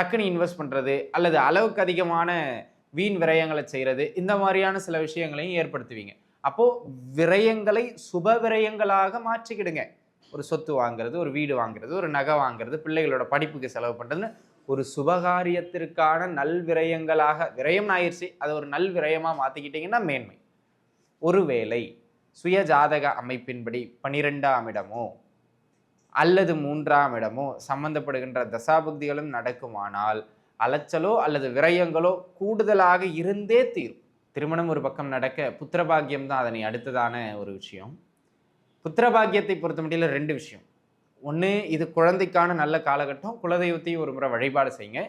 டக்குன்னு இன்வெஸ்ட் பண்ணுறது அல்லது அளவுக்கு அதிகமான வீண் விரயங்களை செய்கிறது இந்த மாதிரியான சில விஷயங்களையும் ஏற்படுத்துவீங்க. அப்போது விரயங்களை சுப விரயங்களாக மாற்றிக்கிடுங்க. ஒரு சொத்து வாங்குறது ஒரு வீடு வாங்குறது ஒரு நகை வாங்குறது பிள்ளைகளோட படிப்புக்கு செலவு பண்ணுறதுன்னு ஒரு சுபகாரியத்திற்கான நல் விரயங்களாக விரயம் ஆயிடுச்சு அதை ஒரு நல் விரயமாக மாற்றிக்கிட்டிங்கன்னா மேன்மை. ஒருவேளை சுய ஜாதக அமைப்பின்படி பனிரெண்டாம் இடமோ அல்லது மூன்றாம் இடமோ சம்பந்தப்படுகின்ற தசாபுக்திகளும் நடக்குமானால் அலைச்சலோ அல்லது விரயங்களோ கூடுதலாக இருந்தே தீரும். திருமணம் ஒரு பக்கம் நடக்க புத்திரபாகியம் தான் அதனை அடுத்ததான ஒரு விஷயம். புத்திரபாகியத்தை பொறுத்த முடியல ரெண்டு விஷயம். ஒன்று இது குழந்தைக்கான நல்ல காலகட்டம். குலதெய்வத்தையும் ஒரு முறை வழிபாடு செய்யுங்க.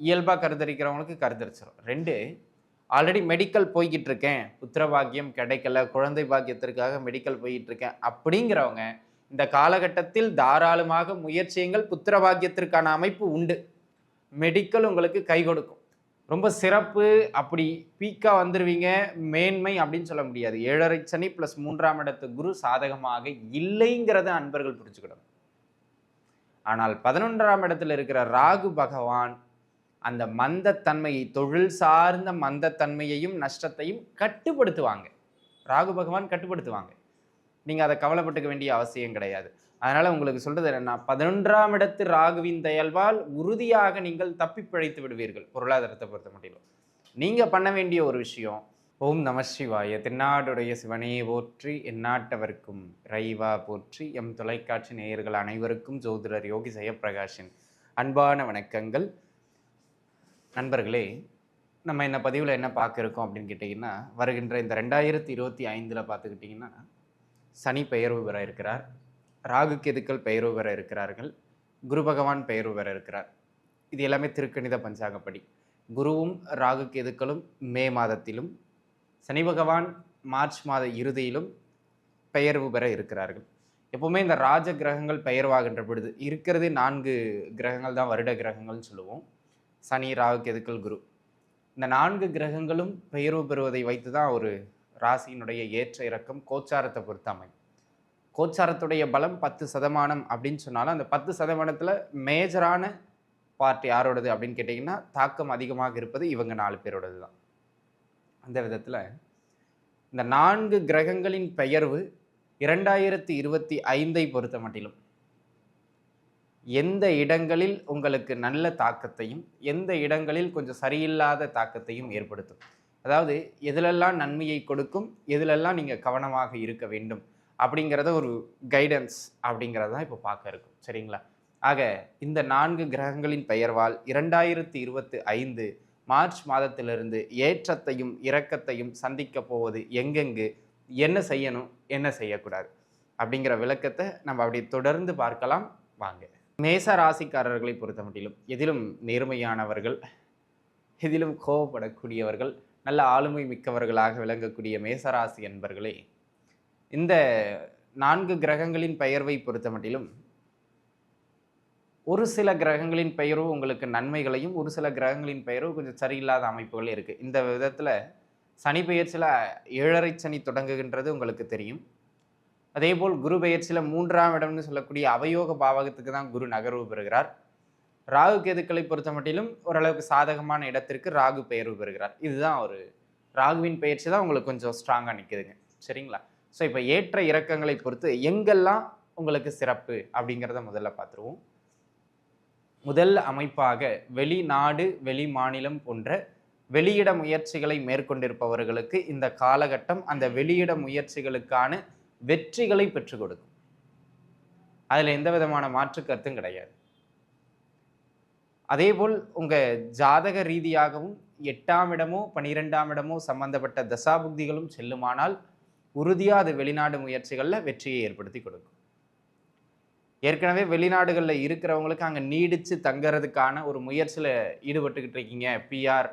இயல்பாக கருத்தரிக்கிறவங்களுக்கு கருத்தரிச்சிடும் ரெண்டு ஆல்ரெடி மெடிக்கல் போய்கிட்டு இருக்கேன். புத்திரபாகியம் கிடைக்கல. குழந்தை பாக்கியத்திற்காக மெடிக்கல் போய்கிட்டு இருக்கேன். அப்படிங்கிறவங்க இந்த காலகட்டத்தில் தாராளமாக முயற்சியுங்கள் புத்திரபாகியத்திற்கான அமைப்பு உண்டு. மெடிக்கல் உங்களுக்கு கை கொடுக்கும். ரொம்ப சிறப்பு அப்படி பீக்காக வந்துடுவீங்க மேன்மை அப்படின்னு சொல்ல முடியாது. ஏழரை சனி ப்ளஸ் மூன்றாம் இடத்து குரு சாதகமாக இல்லைங்கிறத அன்பர்கள் புரிஞ்சுக்கிடணும் ஆனால் பதினொன்றாம் இடத்துல இருக்கிற ராகு பகவான் அந்த மந்தத்தன்மையை தொழில் சார்ந்த மந்தத்தன்மையையும் நஷ்டத்தையும் கட்டுப்படுத்துவாங்க. ராகு பகவான் கட்டுப்படுத்துவாங்க. நீங்கள் அதை கவலைப்பட்டுக்க வேண்டிய அவசியம் கிடையாது. அதனால் உங்களுக்கு சொல்கிறது என்னென்னா பதினொன்றாம் இடத்து ராகுவின் தயல்வால் உறுதியாக நீங்கள் தப்பி பிழைத்து விடுவீர்கள். பொருளாதாரத்தை பொறுத்த மட்டும் நீங்கள் பண்ண வேண்டிய ஒரு விஷயம் ஓம் நம சிவாய தென்னாடுடைய சிவனையை போற்றி எந்நாட்டவர்க்கும் ரைவா போற்றி எம் தொலைக்காட்சி நேயர்கள் அனைவருக்கும் ஜோதிடர் யோகி ஜெயப்பிரகாஷின் அன்பான வணக்கங்கள். நண்பர்களே நம்ம என்ன பதிவில் என்ன பார்க்க இருக்கோம் அப்படின்னு கேட்டிங்கன்னா வருகின்ற இந்த ரெண்டாயிரத்தி இருபத்தி ஐந்தில் பார்த்துக்கிட்டிங்கன்னா சனி பெயர்வு பெற இருக்கிறார். ராகு கெதுக்கள் பெயர்வு பெற இருக்கிறார்கள். குரு பகவான் பெயர்வு பெற இருக்கிறார். இது எல்லாமே திருக்கணித பஞ்சாங்கப்படி. குருவும் ராகு கெதுக்களும் மே மாதத்திலும் சனி பகவான் மார்ச் மாத இறுதியிலும் பெயர்வு பெற இருக்கிறார்கள். எப்போவுமே இந்த ராஜ கிரகங்கள் பெயர்வாகின்ற பொழுது இருக்கிறதே நான்கு கிரகங்கள் தான் வருட கிரகங்கள்னு சொல்லுவோம். சனி ராகு கெதுக்கள் குரு. இந்த நான்கு கிரகங்களும் பெயர்வு பெறுவதை வைத்து தான் ஒரு ராசியினுடைய ஏற்ற இறக்கம் கோச்சாரத்தை பொறுத்த அமையும். கோச்சாரத்துடைய பலம் பத்து சதமானம் அப்படின்னு சொன்னாலும் அந்த பத்து சதமானத்தில் மேஜரான பார்ட் யாரோடது அப்படின்னு கேட்டிங்கன்னா தாக்கம் அதிகமாக இருப்பது இவங்க நாலு பேரோடது தான். அந்த விதத்தில் இந்த நான்கு கிரகங்களின் பெயர்வு இரண்டாயிரத்தி இருபத்தி ஐந்தை பொறுத்த மட்டிலும் எந்த இடங்களில் உங்களுக்கு நல்ல தாக்கத்தையும் எந்த இடங்களில் கொஞ்சம் சரியில்லாத தாக்கத்தையும் ஏற்படுத்தும். அதாவது எதிலெல்லாம் நன்மையை கொடுக்கும் எதிலெல்லாம் நீங்கள் கவனமாக இருக்க வேண்டும் அப்படிங்கிறத ஒரு கைடன்ஸ் அப்படிங்கிறது தான் இப்போ பார்க்க இருக்கும். சரிங்களா? ஆக இந்த நான்கு கிரகங்களின் பெயர்வால் இரண்டாயிரத்தி இருபத்தி ஐந்து மார்ச் மாதத்திலிருந்து ஏற்றத்தையும் இரக்கத்தையும் சந்திக்க போவது எங்கெங்கு என்ன செய்யணும் என்ன செய்யக்கூடாது அப்படிங்கிற விளக்கத்தை நம்ம அப்படி தொடர்ந்து பார்க்கலாம். வாங்க. மேச ராசிக்காரர்களை பொறுத்த மட்டிலும் எதிலும் நேர்மையானவர்கள் எதிலும் கோவப்படக்கூடியவர்கள் நல்ல ஆளுமை மிக்கவர்களாக விளங்கக்கூடிய மேசராசி என்பர்களே இந்த நான்கு கிரகங்களின் பெயர்வை பொறுத்த மட்டிலும் ஒரு சில கிரகங்களின் பெயரும் உங்களுக்கு நன்மைகளையும் ஒரு சில கிரகங்களின் பெயரும் கொஞ்சம் சரியில்லாத அமைப்புகள் இருக்குது இந்த விதத்தில் சனி பெயர்ச்சியில் ஏழரை சனி தொடங்குகின்றது உங்களுக்கு தெரியும். அதேபோல் குரு பெயர்ச்சியில் மூன்றாம் இடம்னு சொல்லக்கூடிய அவயோக பாவகத்துக்கு தான் குரு நகர்வு பெறுகிறார். ராகு கேதுக்களை பொறுத்த மட்டிலும் ஓரளவுக்கு சாதகமான இடத்திற்கு ராகு பெயர்வு பெறுகிறார். இதுதான் ஒரு ராகுவின் பயிற்சி தான் உங்களுக்கு கொஞ்சம் ஸ்ட்ராங்காக நிற்குதுங்க சரிங்களா? ஸோ இப்போ ஏற்ற இறக்கங்களை பொறுத்து எங்கெல்லாம் உங்களுக்கு சிறப்பு அப்படிங்கிறத முதல்ல பார்த்துருவோம். முதல் அமைப்பாக வெளிநாடு வெளி மாநிலம் போன்ற வெளியிட முயற்சிகளை மேற்கொண்டிருப்பவர்களுக்கு இந்த காலகட்டம் அந்த வெளியிட முயற்சிகளுக்கான வெற்றிகளை பெற்றுக் கொடுக்கும். அதில் எந்த விதமான மாற்று கருத்தும் கிடையாது. அதேபோல் உங்கள் ஜாதக ரீதியாகவும் எட்டாம் இடமோ பனிரெண்டாம் இடமோ சம்பந்தப்பட்ட தசாபுக்திகளும் செல்லுமானால் உறுதியாக அது வெளிநாடு முயற்சிகளில் வெற்றியை ஏற்படுத்தி கொடுக்கும். ஏற்கனவே வெளிநாடுகளில் இருக்கிறவங்களுக்கு அங்கே நீடித்து தங்கிறதுக்கான ஒரு முயற்சியில் ஈடுபட்டுக்கிட்டு இருக்கீங்க பிஆர்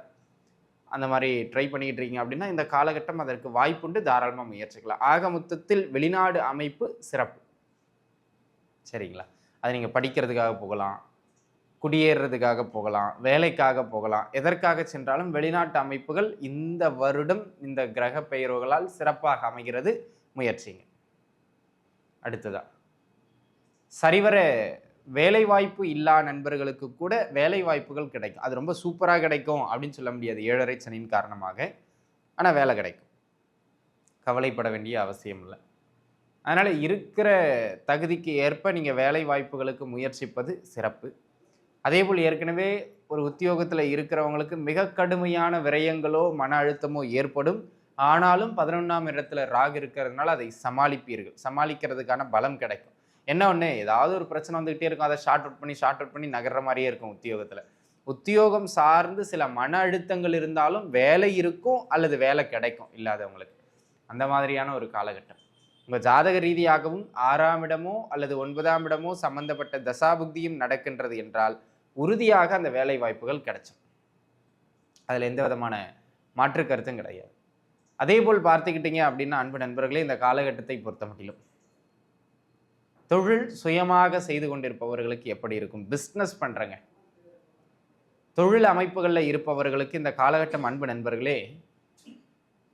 அந்த மாதிரி ட்ரை பண்ணிக்கிட்டு இருக்கீங்க அப்படின்னா இந்த காலகட்டம் அதற்கு வாய்ப்புண்டு தாராளமாக முயற்சிக்கலாம். ஆக மொத்தத்தில் வெளிநாடு அமைப்பு சிறப்பு. சரிங்களா? அது நீங்கள் படிக்கிறதுக்காக போகலாம். குடியேறதுக்காக போகலாம் வேலைக்காக போகலாம். எதற்காக சென்றாலும் வெளிநாட்டு அமைப்புகள் இந்த வருடம் இந்த கிரக பெயர்வுகளால் சிறப்பாக அமைகிறது. முயற்சிங்க அடுத்ததா. சரிவர வேலை வாய்ப்பு இல்லா நண்பர்களுக்கு கூட வேலை வாய்ப்புகள் கிடைக்கும். அது ரொம்ப சூப்பராக கிடைக்கும் அப்படின்னு சொல்ல முடியாது. ஏழரை சனியின் காரணமாக. ஆனால் வேலை கிடைக்கும். கவலைப்பட வேண்டிய அவசியம் இல்லை. அதனால் இருக்கிற தகுதிக்கு ஏற்ப நீங்கள் வேலை வாய்ப்புகளுக்கு முயற்சிப்பது சிறப்பு. அதே போல் ஏற்கனவே ஒரு உத்தியோகத்தில் இருக்கிறவங்களுக்கு மிக கடுமையான விரயங்களோ மன அழுத்தமோ ஏற்படும். ஆனாலும் பதினொன்றாம் இடத்துல ராகு இருக்கிறதுனால அதை சமாளிப்பீர்கள். சமாளிக்கிறதுக்கான பலம் கிடைக்கும். என்ன ஒன்று ஏதாவது ஒரு பிரச்சனை வந்துக்கிட்டே இருக்கும். அதை ஷார்ட் அவுட் பண்ணி ஷார்ட் அவுட் பண்ணி நகர்ற மாதிரியே இருக்கும் உத்தியோகத்தில். உத்தியோகம் சார்ந்து சில மன அழுத்தங்கள் இருந்தாலும் வேலை இருக்கும் அல்லது வேலை கிடைக்கும் இல்லாதவங்களுக்கு. அந்த மாதிரியான ஒரு காலகட்டம். உங்கள் ஜாதக ரீதியாகவும் ஆறாம் இடமோ அல்லது ஒன்பதாம் இடமோ சம்பந்தப்பட்ட தசாபுக்தியும் நடக்கின்றது என்றால் உறுதியாக அந்த வேலை வாய்ப்புகள் கிடைச்சது. அதில் எந்த விதமான மாற்று கருத்தும் கிடையாது. அதே போல் பார்த்துக்கிட்டீங்க அப்படின்னா அன்பு நண்பர்களே இந்த காலகட்டத்தை பொறுத்த மட்டிலும் தொழில் சுயமாக செய்து கொண்டிருப்பவர்களுக்கு எப்படி இருக்கும்? பிஸ்னஸ் பண்ணுறங்க தொழில் அமைப்புகளில் இருப்பவர்களுக்கு இந்த காலகட்டம் அன்பு நண்பர்களே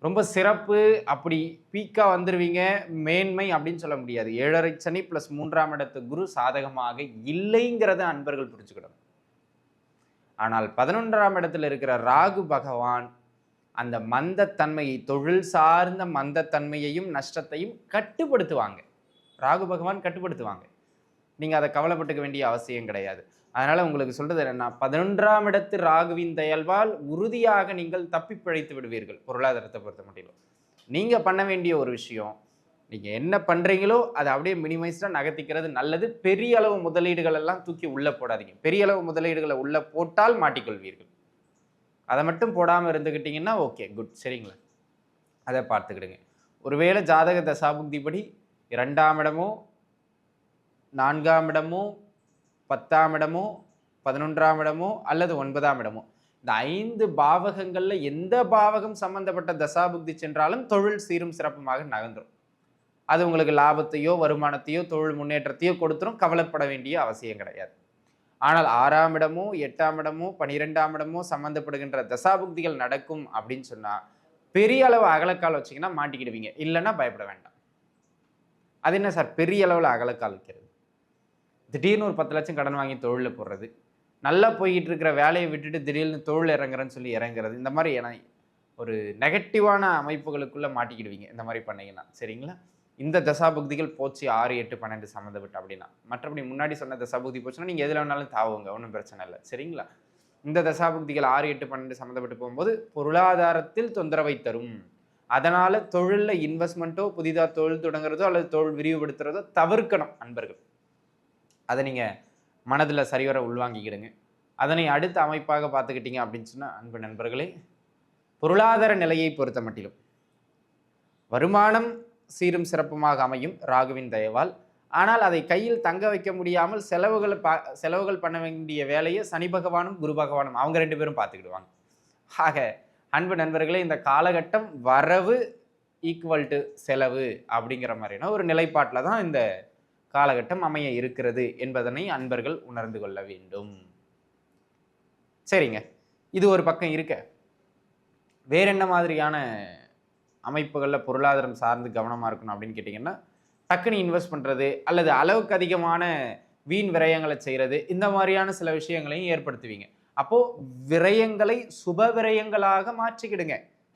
ரொம்ப சிறப்பு. அப்படி பீக்காக வந்துடுவீங்க மேன்மை அப்படின்னு சொல்ல முடியாது. ஏழரை சனி ப்ளஸ் மூன்றாம் இடத்து குரு சாதகமாக இல்லைங்கிறத அன்பர்கள் புரிஞ்சுக்கிடணும். ஆனால் பதினொன்றாம் இடத்துல இருக்கிற ராகு பகவான் அந்த மந்தத்தன்மையை தொழில் சார்ந்த மந்தத்தன்மையையும் நஷ்டத்தையும் கட்டுப்படுத்துவாங்க. ராகு பகவான் கட்டுப்படுத்துவாங்க. நீங்கள் அதை கவலைப்பட்டுக்க வேண்டிய அவசியம் கிடையாது. அதனால் உங்களுக்கு சொல்கிறது என்னென்னா பதினொன்றாம் இடத்து ராகுவின் தயல்வால் உறுதியாக நீங்கள் தப்பி பிழைத்து விடுவீர்கள். பொருளாதாரத்தை பொறுத்த மட்டும் நீங்கள் பண்ண வேண்டிய ஒரு விஷயம் நீங்கள் என்ன பண்ணுறீங்களோ அதை அப்படியே மினிமைஸ்டாக நகர்த்திக்கிறது நல்லது. பெரிய அளவு முதலீடுகள் எல்லாம் தூக்கி உள்ளே போடாதீங்க. பெரிய அளவு முதலீடுகளை உள்ளே போட்டால் மாட்டிக்கொள்வீர்கள். அதை மட்டும் போடாமல் இருந்துக்கிட்டிங்கன்னா ஓகே குட் சரிங்களா? அதை பார்த்துக்கிடுங்க. ஒருவேளை ஜாதக தசாபுக்திப்படி இரண்டாம் இடமோ நான்காம் இடமோ பத்தாம் இடமோ பதினொன்றாம் இடமோ அல்லது ஒன்பதாம் இடமோ. இந்த ஐந்து பாவகங்களில் எந்த பாவகம் சம்பந்தப்பட்ட தசாபுக்தி சென்றாலும் தொழில் சீரும் சிறப்புமாக நகர்ந்துடும் அது உங்களுக்கு லாபத்தையோ வருமானத்தையோ தொழில் முன்னேற்றத்தையோ கொடுத்துரும். கவலைப்பட வேண்டிய அவசியம் கிடையாது. ஆனால் ஆறாம் இடமோ எட்டாம் இடமோ பனிரெண்டாம் இடமோ சம்மந்தப்படுகின்ற தசாபுக்திகள் நடக்கும் அப்படின்னு சொன்னால் பெரிய அளவு அகலக்கால் வச்சிங்கன்னா மாட்டிக்கிடுவீங்க. இல்லைன்னா பயப்பட வேண்டாம். அது என்ன சார்? பெரிய அளவில் அகலக்கால் வைக்கிறது. திடீர்னு ஒரு பத்து லட்சம் கடன் வாங்கி தொழிலில் போடுறது. நல்லா போய்கிட்டு இருக்கிற வேலையை விட்டுட்டு திடீர்னு தொழில் இறங்குறேன்னு சொல்லி இறங்குறது. இந்த மாதிரி என ஒரு நெகட்டிவான அமைப்புகளுக்குள்ளே மாட்டிக்கிடுவீங்க. இந்த மாதிரி பண்ணிங்கன்னா. சரிங்களா? இந்த தசாபுக்திகள் போச்சு ஆறு எட்டு பன்னெண்டு சம்மந்தப்பட்டு அப்படின்னா. மற்றபடி முன்னாடி சொன்ன தசாபுக்தி போச்சுன்னா நீங்கள் எதில் வேணாலும் தாவுங்க ஒன்றும் பிரச்சனை இல்லை. சரிங்களா? இந்த தசாபுக்திகள் ஆறு எட்டு பன்னெண்டு சம்மந்தப்பட்டு போகும்போது பொருளாதாரத்தில் தொந்தரவை தரும். அதனால் தொழிலில் இன்வெஸ்ட்மெண்ட்டோ புதிதாக தொழில் தொடங்குறதோ அல்லது தொழில் விரிவுபடுத்துறதோ தவிர்க்கணும் அன்பர்கள். அதை நீங்கள் மனதில் சரிவர உள்வாங்கிக்கிடுங்க. அதனை அடுத்த அமைப்பாக பார்த்துக்கிட்டீங்க அப்படின்னு சொன்னால் அன்பு நண்பர்களே பொருளாதார நிலையை பொறுத்த மட்டிலும் வருமானம் சீரும் சிறப்புமாக அமையும் ராகுவின் தயவால். ஆனால் அதை கையில் தங்க வைக்க முடியாமல் செலவுகள் பா செலவுகள் பண்ண வேண்டிய வேலையை சனி பகவானும் குரு பகவானும் அவங்க ரெண்டு பேரும் பார்த்துக்கிடுவாங்க. ஆக அன்பு நண்பர்களே இந்த காலகட்டம் வரவு ஈக்குவல் டு செலவு அப்படிங்கிற மாதிரியான ஒரு நிலைப்பாட்டில் தான் இந்த காலகட்டம் அமைய இருக்கிறது என்பதனை அன்பர்கள் உணர்ந்து கொள்ள வேண்டும். சரிங்க. இது ஒரு பக்கம் இருக்க. வேற என்ன மாதிரியான அமைப்புகளில் பொருளாதாரம் சார்ந்து கவனமாக இருக்கணும் அப்படின்னு கேட்டிங்கன்னா டக்குன்னு இன்வெஸ்ட் பண்ணுறது அல்லது அளவுக்கு அதிகமான வீண் விரயங்களை செய்கிறது இந்த மாதிரியான சில விஷயங்களையும் ஏற்படுத்துவீங்க. அப்போது விரயங்களை சுப விரயங்களாக மாற்றிக்கிடுங்க.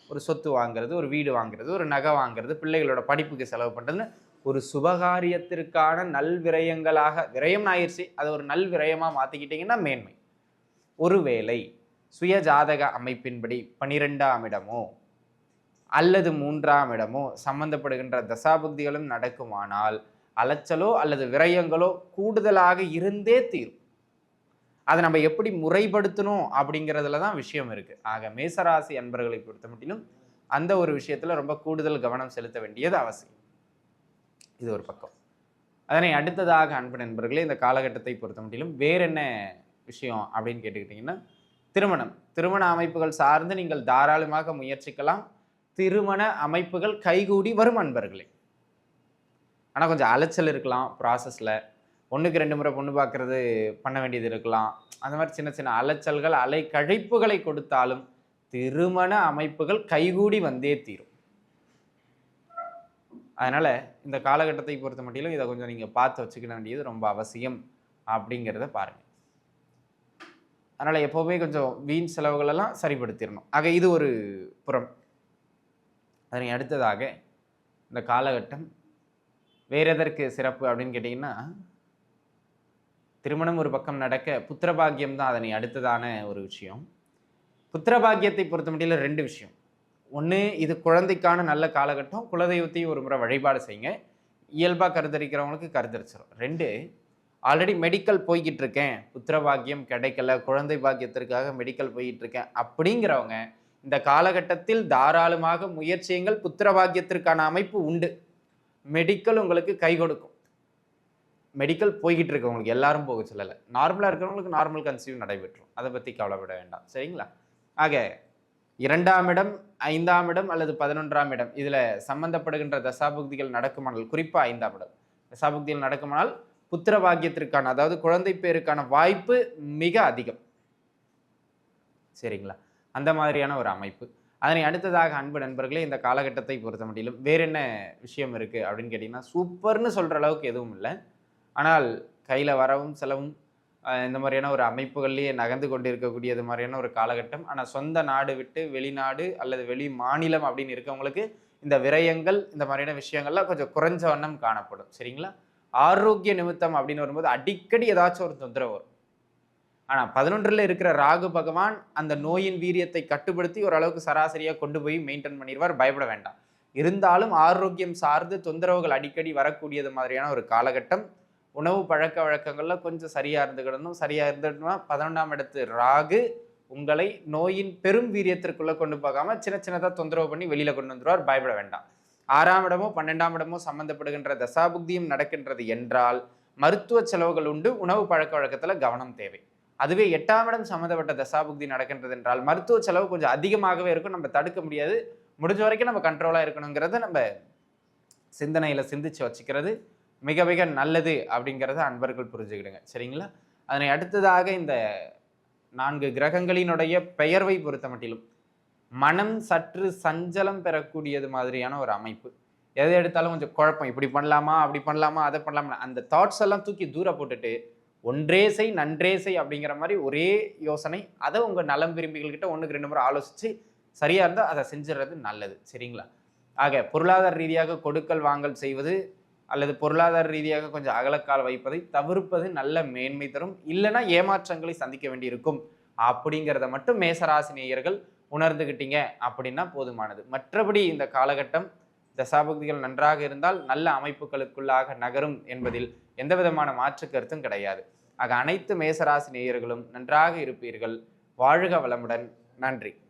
ஒரு சொத்து வாங்குறது ஒரு வீடு வாங்குறது ஒரு நகை வாங்குறது பிள்ளைகளோட படிப்புக்கு செலவு பண்ணுறதுன்னு ஒரு சுபகாரியத்திற்கான நல் விரயங்களாக விரயம் ஆயிடுச்சு அதை ஒரு நல் விரயமாக மாற்றிக்கிட்டிங்கன்னா மேன்மை. ஒருவேளை சுய ஜாதக அமைப்பின்படி பனிரெண்டாம் இடமோ அல்லது மூன்றாம் இடமோ சம்பந்தப்படுகின்ற தசாபக்திகளும் நடக்குமானால் அலைச்சலோ அல்லது விரயங்களோ கூடுதலாக இருந்தே தீரும். அதை நம்ம எப்படி முறைப்படுத்தணும் அப்படிங்கிறதுல தான் விஷயம் இருக்குது ஆக மேசராசி அன்பர்களை பொறுத்த மட்டிலும் அந்த ஒரு விஷயத்தில் ரொம்ப கூடுதல் கவனம் செலுத்த வேண்டியது அவசியம். இது ஒரு பக்கம். அதனை அடுத்ததாக அன்பு நண்பர்களே இந்த காலகட்டத்தை பொறுத்த மட்டிலும் வேற என்ன விஷயம் அப்படின்னு கேட்டுக்கிட்டிங்கன்னா திருமணம். திருமண அமைப்புகள் சார்ந்து நீங்கள் தாராளமாக முயற்சிக்கலாம். திருமண அமைப்புகள் கைகூடி வரும் அன்பர்களே. ஆனால் கொஞ்சம் அலைச்சல் இருக்கலாம் ப்ராசஸில் ஒன்றுக்கு ரெண்டு முறை பொண்ணு பார்க்குறது பண்ண வேண்டியது இருக்கலாம். அந்த மாதிரி சின்ன சின்ன அலைச்சல்கள் அலை கழிப்புகளை கொடுத்தாலும் திருமண அமைப்புகள் கைகூடி வந்தே தீரும். அதனால் இந்த காலகட்டத்தை பொறுத்த மட்டிலும் இதை கொஞ்சம் நீங்கள் பார்த்து வச்சுக்க வேண்டியது ரொம்ப அவசியம் அப்படிங்கிறத பாருங்கள் அதனால் எப்போவுமே கொஞ்சம் வீண் செலவுகளெல்லாம் சரிப்படுத்திடணும். ஆக இது ஒரு புறம். அதனை அடுத்ததாக இந்த காலகட்டம் வேறு எதற்கு சிறப்பு அப்படின்னு கேட்டிங்கன்னா திருமணம் ஒரு பக்கம் நடக்க புத்திரபாகியம் தான் அதனை அடுத்ததான ஒரு விஷயம். புத்திரபாகியத்தை பொறுத்த மட்டும் ரெண்டு விஷயம். ஒன்று இது குழந்தைக்கான நல்ல காலகட்டம். குலதெய்வத்தையும் ஒரு முறை வழிபாடு செய்யுங்க. இயல்பாக கருத்தரிக்கிறவங்களுக்கு கருத்தரிச்சிடும் ரெண்டு ஆல்ரெடி மெடிக்கல் போய்கிட்டு இருக்கேன். புத்திரபாகியம் கிடைக்கல. குழந்தை பாக்கியத்திற்காக மெடிக்கல் போய்கிட்டு இருக்கேன். அப்படிங்கிறவங்க இந்த காலகட்டத்தில் தாராளமாக முயற்சியுங்கள் புத்திரபாகியத்திற்கான அமைப்பு உண்டு. மெடிக்கல் உங்களுக்கு கை கொடுக்கும். மெடிக்கல் போய்கிட்டு இருக்கவங்களுக்கு எல்லாரும் போக சொல்லலை. நார்மலாக இருக்கிறவங்களுக்கு நார்மல் கன்சீவ் நடைபெற்றும். அதை பற்றி கவலைப்பட வேண்டாம். சரிங்களா? ஆக இரண்டாம் இடம் ஐந்தாம் இடம் அல்லது பதினொன்றாம் இடம். இதில் சம்பந்தப்படுகின்ற தசாபுக்திகள் நடக்குமானால் குறிப்பாக ஐந்தாம் இடம். தசாபுக்திகள் நடக்குமானால் புத்திர பாக்கியத்திற்கான அதாவது குழந்தை பேருக்கான வாய்ப்பு மிக அதிகம். சரிங்களா? அந்த மாதிரியான ஒரு அமைப்பு. அதனை அடுத்ததாக அன்பு நண்பர்களே இந்த காலகட்டத்தை பொறுத்த முடியலும் வேற என்ன விஷயம் இருக்குது அப்படின்னு கேட்டிங்கன்னா சூப்பர்னு சொல்கிற அளவுக்கு எதுவும் இல்லை. ஆனால் கையில் வரவும் செலவும் இந்த மாதிரியான ஒரு அமைப்புகள்லேயே நகர்ந்து கொண்டிருக்கக்கூடியது மாதிரியான ஒரு காலகட்டம். ஆனால் சொந்த நாடு விட்டு வெளிநாடு அல்லது வெளி மாநிலம் அப்படின்னு இருக்கவங்களுக்கு இந்த விரயங்கள் இந்த மாதிரியான விஷயங்கள்லாம் கொஞ்சம் குறைஞ்ச வண்ணம் காணப்படும். சரிங்களா? ஆரோக்கிய நிமித்தம் அப்படின்னு வரும்போது அடிக்கடி ஏதாச்சும் ஒரு தொந்தரவு வரும். ஆனால் பதினொன்றில் இருக்கிற ராகு பகவான் அந்த நோயின் வீரியத்தை கட்டுப்படுத்தி ஓரளவுக்கு சராசரியாக கொண்டு போய் மெயின்டைன் பண்ணிடுவார். பயப்பட வேண்டாம். இருந்தாலும் ஆரோக்கியம் சார்ந்து தொந்தரவுகள் அடிக்கடி வரக்கூடியது மாதிரியான ஒரு காலகட்டம். உணவு பழக்க வழக்கங்கள்ல கொஞ்சம் சரியா இருந்துக்கிடணும். சரியா இருந்துட்டோம்னா பதினொன்றாம் இடத்து ராகு உங்களை நோயின் பெரும் வீரியத்திற்குள்ள கொண்டு போகாம சின்ன சின்னதா தொந்தரவு பண்ணி வெளியில கொண்டு வந்துருவார். பயப்பட வேண்டாம். ஆறாம் இடமோ பன்னெண்டாம் இடமோ சம்பந்தப்படுகின்ற தசாபுக்தியும் நடக்கின்றது என்றால் மருத்துவ செலவுகள் உண்டு. உணவு பழக்க வழக்கத்துல கவனம் தேவை. அதுவே எட்டாம் இடம் சம்மந்தப்பட்ட தசாபுக்தி நடக்கின்றது என்றால் மருத்துவ செலவு கொஞ்சம் அதிகமாகவே இருக்கும். நம்ம தடுக்க முடியாது. முடிஞ்ச வரைக்கும் நம்ம கண்ட்ரோலாக இருக்கணுங்கிறத நம்ம சிந்தனையில் சிந்திச்சு வச்சுக்கிறது மிக மிக நல்லது அப்படிங்கிறத அன்பர்கள் புரிஞ்சுக்கிடுங்க. சரிங்களா? அதனை அடுத்ததாக இந்த நான்கு கிரகங்களினுடைய பெயர்வை பொறுத்த மட்டிலும் மனம் சற்று சஞ்சலம் பெறக்கூடியது மாதிரியான ஒரு அமைப்பு. எதை எடுத்தாலும் கொஞ்சம் குழப்பம். இப்படி பண்ணலாமா? அப்படி பண்ணலாமா? அதை பண்ணலாமா? அந்த தாட்ஸ் எல்லாம் தூக்கி தூர போட்டுட்டு ஒன்றே செய் நன்றே செய் அப்படிங்கிற மாதிரி ஒரே யோசனை. அதை உங்கள் நலம் விரும்பிகள்கிட்ட ஒன்றுக்கு ரெண்டு முறை ஆலோசித்து சரியாக இருந்தால் அதை செஞ்சிடறது நல்லது. சரிங்களா? ஆக பொருளாதார ரீதியாக கொடுக்கல் வாங்கல் செய்வது அல்லது பொருளாதார ரீதியாக கொஞ்சம் அகலக்கால் வைப்பதை தவிர்ப்பது நல்ல மேன்மை தரும். இல்லைன்னா ஏமாற்றங்களை சந்திக்க வேண்டியிருக்கும். அப்படிங்கிறத மட்டும் மேசராசி நேயர்கள் உணர்ந்துக்கிட்டீங்க அப்படின்னா போதுமானது. மற்றபடி இந்த காலகட்டம் தசாபக்திகள் நன்றாக இருந்தால் நல்ல அமைப்புகளுக்குள்ளாக நகரும் என்பதில் எந்த விதமான மாற்று கருத்தும் கிடையாது. ஆக அனைத்து மேசராசி நேயர்களும் நன்றாக இருப்பீர்கள். வாழ்க வளமுடன். நன்றி.